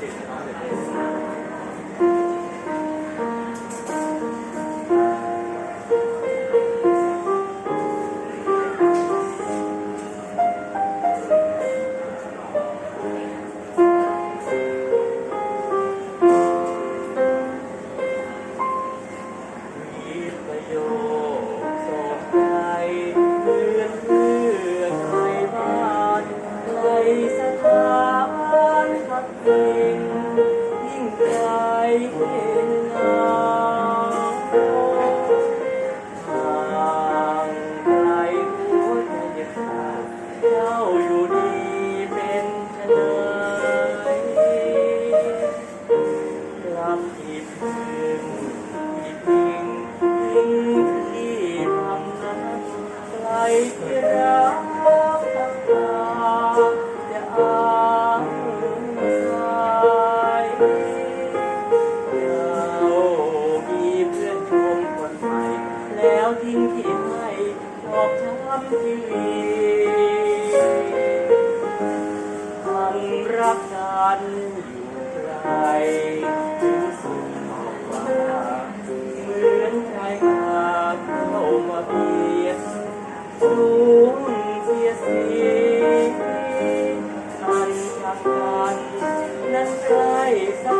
ていうのがあるの。 เบีดสูงเสียสีอนพักกันนั้ใก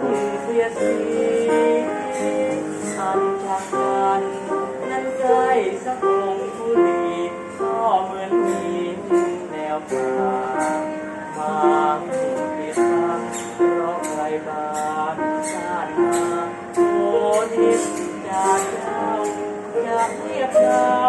คุณเสียสีอันจากกันนั้นใจสักองผู้ดีก็เหมือนมีแนวทางบางสิ่งผิดพลาดเราะใครบางชาติมาโอนิจจากเจ้าอากเรียบเจ้า